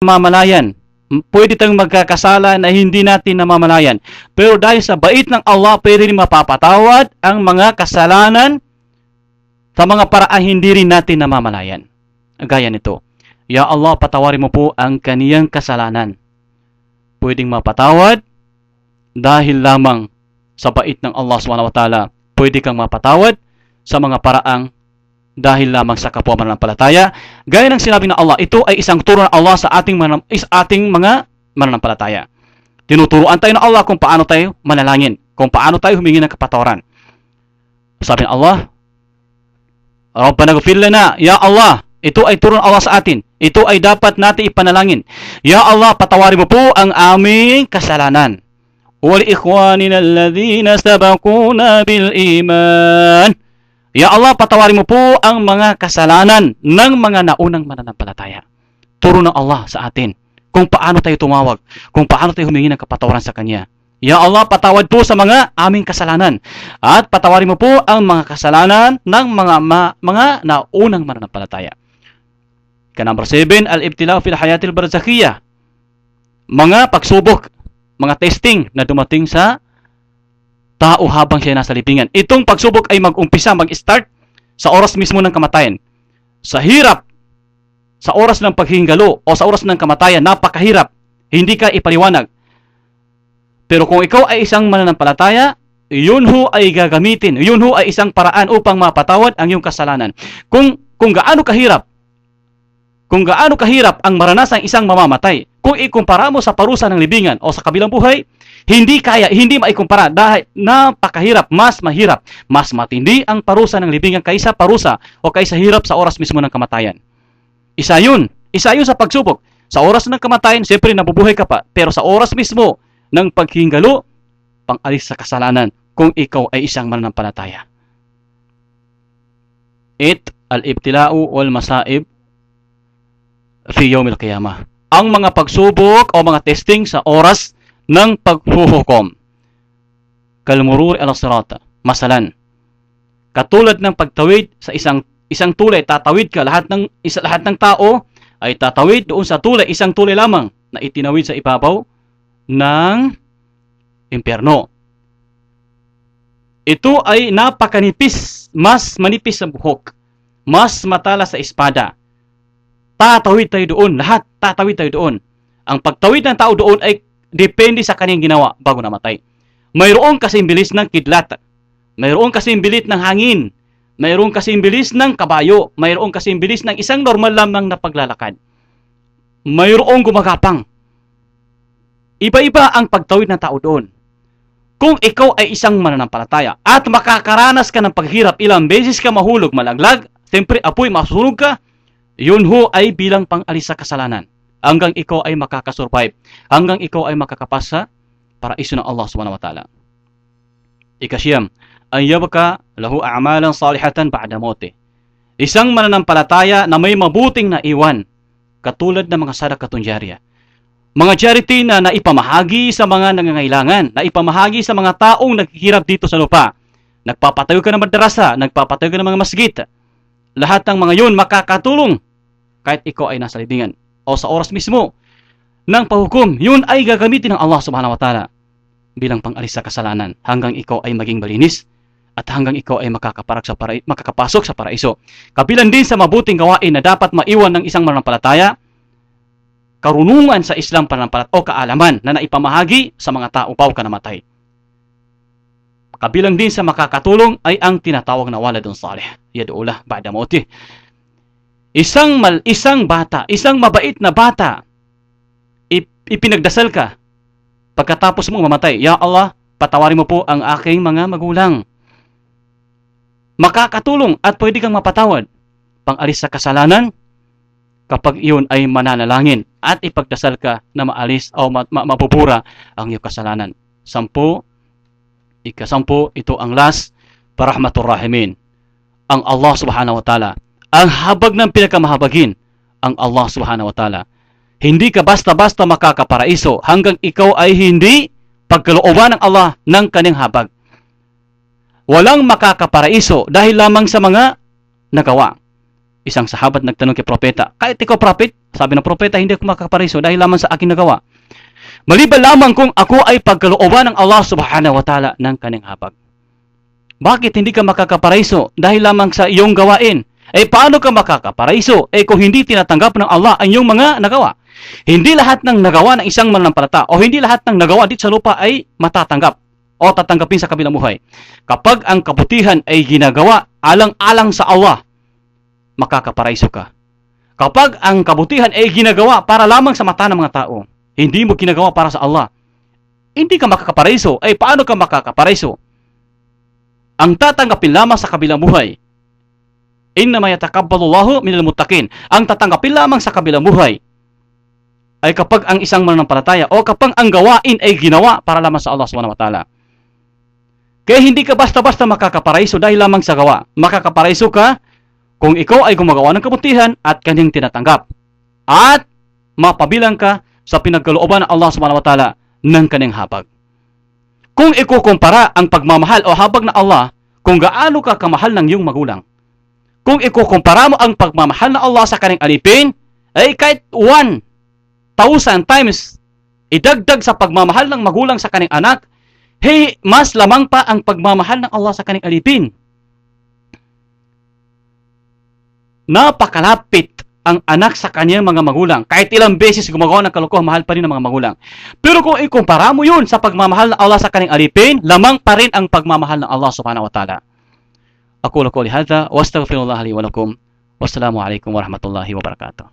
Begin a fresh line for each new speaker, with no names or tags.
namamalayan. Pwede tayong magkakasala na hindi natin namamalayan. Pero dahil sa bait ng Allah, pwede rin mapapatawad ang mga kasalanan sa mga paraan hindi rin natin namamalayan. Gaya nito, Ya Allah, patawarin mo po ang kaniyang kasalanan. Pwedeng mapatawad dahil lamang sa bait ng Allah SWT. Pwede kang mapatawad sa mga paraang dahil lamang sa kapwa mananampalataya. Gaya ng sinabi ng Allah, ito ay isang turo ng Allah sa ating, manam, is ating mga mananampalataya. Tinuturuan tayo ng Allah kung paano tayo manalangin, kung paano tayo humingi ng kapatawaran. Sabi ng Allah, Rabbana gufir lana, Ya Allah, ito ay turo ng Allah sa atin. Ito ay dapat natin ipanalangin. Ya Allah, patawarin mo po ang aming kasalanan. Alladhina sabaquna bil iman. Ya Allah, patawarin mo po ang mga kasalanan ng mga naunang mananampalataya. Turo ng Allah sa atin kung paano tayo tumawag, kung paano tayo humingi ng kapatawaran sa Kanya. Ya Allah, patawad po sa mga aming kasalanan. At patawarin mo po ang mga kasalanan ng mga ma, mga naunang mananampalataya. Ka number 7, al-ibtila fil hayatil barzakhiyah. Mga pagsubok, mga testing na dumating sa tao habang siya nasa libingan. Itong pagsubok ay mag-umpisa, mag-start sa oras mismo ng kamatayan. Sa hirap, sa oras ng paghingalo o sa oras ng kamatayan, napakahirap. Hindi ka ipaliwanag. Pero kung ikaw ay isang mananampalataya, yun ho ay gagamitin. Yun ho ay isang paraan upang mapatawad ang iyong kasalanan. Kung kung gaano kahirap, kung gaano kahirap ang maranasan isang mamamatay, kung ikumpara mo sa parusa ng libingan o sa kabilang buhay, hindi kaya, hindi maikumpara dahil napakahirap, mas mahirap, mas matindi ang parusa ng libingan kaysa parusa o kaysa hirap sa oras mismo ng kamatayan. Isa yun. Isa yun sa pagsubok. Sa oras ng kamatayan, siyempre nabubuhay ka pa. Pero sa oras mismo ng paghingalo, pang-alis sa kasalanan kung ikaw ay isang mananampalataya. It al-ibtila'u wal masaib fi yawmil qiyamah. Ang mga pagsubok o mga testing sa oras ng paghuhukom. Kalmurur al sirata. Masalan. Katulad ng pagtawid sa isang isang tulay, tatawid ka lahat ng isa lahat ng tao ay tatawid doon sa tulay, isang tulay lamang na itinawid sa ibabaw ng impyerno. Ito ay napakanipis, mas manipis sa buhok, mas matala sa espada. Tatawid tayo doon, lahat tatawid tayo doon. Ang pagtawid ng tao doon ay depende sa kanyang ginawa bago namatay. Mayroon kasing bilis ng kidlat. Mayroon kasing bilis ng hangin. Mayroon kasing bilis ng kabayo. Mayroon kasing bilis ng isang normal lamang na paglalakad. Mayroong gumagapang. Iba-iba ang pagtawid ng tao doon. Kung ikaw ay isang mananampalataya at makakaranas ka ng paghirap ilang beses ka mahulog, malaglag, siyempre apoy, masusunog ka, yun ho ay bilang pang-alis sa kasalanan. Hanggang ikaw ay makakasurvive. Hanggang ikaw ay makakapas sa paraiso ng Allah subhanahu wa ta'ala. Ikasyam, an yabka lahu a'malan salihatan ba'da mauti. Isang mananampalataya na may mabuting na iwan, katulad ng mga sadakatun jariyah. Mga charity na naipamahagi sa mga nangangailangan, naipamahagi sa mga taong naghihirap dito sa lupa. Nagpapatayo ka ng madrasa, nagpapatayo ka ng mga masjid. Lahat ng mga yun makakatulong kahit ikaw ay nasa libingan o sa oras mismo ng pahukom. Yun ay gagamitin ng Allah subhanahu wa ta'ala bilang pang-alis sa kasalanan hanggang ikaw ay maging malinis at hanggang ikaw ay makakaparak sa para, makakapasok sa paraiso. Kabilang din sa mabuting gawain na dapat maiwan ng isang mananampalataya, karunungan sa Islam pananampalat o kaalaman na naipamahagi sa mga tao bago ka namatay. Kabilang din sa makakatulong ay ang tinatawag na waladun salih. Yadu'ulah ba'da mauti. Isang mal, isang bata, isang mabait na bata, ipinagdasal ka pagkatapos mong mamatay. Ya Allah, patawarin mo po ang aking mga magulang. Makakatulong at pwede kang mapatawad. Pang-alis sa kasalanan, kapag iyon ay mananalangin at ipagdasal ka na maalis o ma- ma- mapupura ang iyong kasalanan. Sampu, ikasampu, ito ang last, parahmatur rahimin. Ang Allah subhanahu wa ta'ala. Ang habag ng pinakamahabagin, ang Allah subhanahu wa ta'ala. Hindi ka basta-basta makakaparaiso hanggang ikaw ay hindi pagkalooban ng Allah ng kanyang habag. Walang makakaparaiso dahil lamang sa mga nagawa. Isang sahabat nagtanong kay propeta, kahit ikaw prophet, sabi ng propeta, hindi ako makakaparaiso dahil lamang sa aking nagawa. Maliban lamang kung ako ay pagkalooban ng Allah subhanahu wa ta'ala ng kaning habag. Bakit hindi ka makakaparaiso dahil lamang sa iyong gawain? Eh paano ka makakaparaiso? Eh kung hindi tinatanggap ng Allah ang iyong mga nagawa. Hindi lahat ng nagawa ng isang mananampalata o hindi lahat ng nagawa dito sa lupa ay matatanggap o tatanggapin sa kabilang buhay. Kapag ang kabutihan ay ginagawa alang-alang sa Allah, makakaparaiso ka. Kapag ang kabutihan ay ginagawa para lamang sa mata ng mga tao, hindi mo ginagawa para sa Allah, hindi ka makakaparaiso. Ay paano ka makakaparaiso? Ang tatanggapin lamang sa kabilang buhay, Inna ma yatakabbalu Allahu minal muttaqin. Ang tatanggapin lamang sa kabilang buhay ay kapag ang isang mananampalataya o kapag ang gawain ay ginawa para lamang sa Allah Subhanahu wa taala. Kaya hindi ka basta-basta makakaparaiso dahil lamang sa gawa. Makakaparaiso ka kung ikaw ay gumagawa ng kabutihan at kanyang tinatanggap. At mapabilang ka sa pinagkalooban ng Allah Subhanahu wa taala ng kanyang habag. Kung ikukumpara ang pagmamahal o habag ng Allah kung gaano ka kamahal ng iyong magulang, kung ikukumpara mo ang pagmamahal ng Allah sa kanyang alipin, ay kahit 1,000 times idagdag sa pagmamahal ng magulang sa kanyang anak, hey, mas lamang pa ang pagmamahal ng Allah sa kanyang alipin. Napakalapit ang anak sa kanyang mga magulang. Kahit ilang beses gumagawa ng kalokohan, mahal pa rin ng mga magulang. Pero kung ikumpara mo yun sa pagmamahal ng Allah sa kanyang alipin, lamang pa rin ang pagmamahal ng Allah subhanahu wa ta'ala. أقول قولي هذا وأستغفر الله لي ولكم. والسلام عليكم ورحمة الله وبركاته.